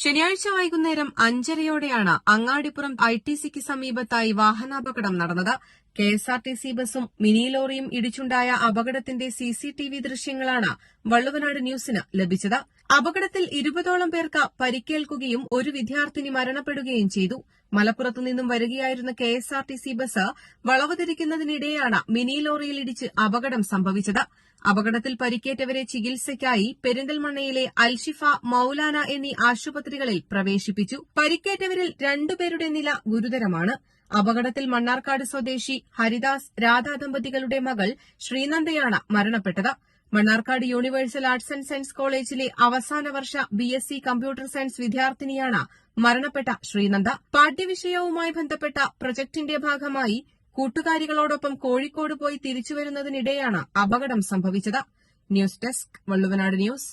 ശനിയാഴ്ച വൈകുന്നേരം അഞ്ചരയോടെയാണ് Angadipuram I T സിക്ക് സമീപത്തായി വാഹനാപകടം നടന്നത്. K S R T C ബസും മിനി ലോറിയും ഇടിച്ചുണ്ടായ അപകടത്തിന്റെ സിസിടിവി ദൃശ്യങ്ങളാണ് വള്ളുവനാട് ന്യൂസിന് ലഭിച്ചത്. അപകടത്തിൽ ഇരുപതോളം പേർക്ക് പരിക്കേൽക്കുകയും ഒരു വിദ്യാർത്ഥിനി മരണപ്പെടുകയും ചെയ്തു. മലപ്പുറത്തു നിന്നും വരികയായിരുന്ന K S R T C bus വളവ് തിരിക്കുന്നതിനിടെയാണ് മിനി ലോറിയിൽ ഇടിച്ച് അപകടം സംഭവിച്ചത്. അപകടത്തിൽ പരിക്കേറ്റവരെ ചികിത്സയ്ക്കായി പെരിന്തൽമണ്ണയിലെ അൽഷിഫ മൌലാന എന്നീ ആശുപത്രികളിൽ പ്രവേശിപ്പിച്ചു. പരിക്കേറ്റവരിൽ രണ്ടുപേരുടെ നില ഗുരുതരമാണ്. അപകടത്തിൽ മണ്ണാർക്കാട് സ്വദേശി ഹരിദാസ് രാധാ ദമ്പതികളുടെ മകൾ ശ്രീനന്ദയാണ് മരണപ്പെട്ടത്. Mannarkkad universal arts and science കോളേജിലെ അവസാന വർഷ ബിഎസ്സി കമ്പ്യൂട്ടർ സയൻസ് വിദ്യാർത്ഥിനിയാണ് മരണപ്പെട്ട ശ്രീനന്ദ. പാഠ്യവിഷയവുമായി ബന്ധപ്പെട്ട പ്രൊജക്ടിന്റെ ഭാഗമായി കൂട്ടുകാരികളോടൊപ്പം കോഴിക്കോട് പോയി തിരിച്ചു തിരിച്ചുവരുന്നതിനിടെയാണ് അപകടം സംഭവിച്ചത്. News desk Valluvanad news.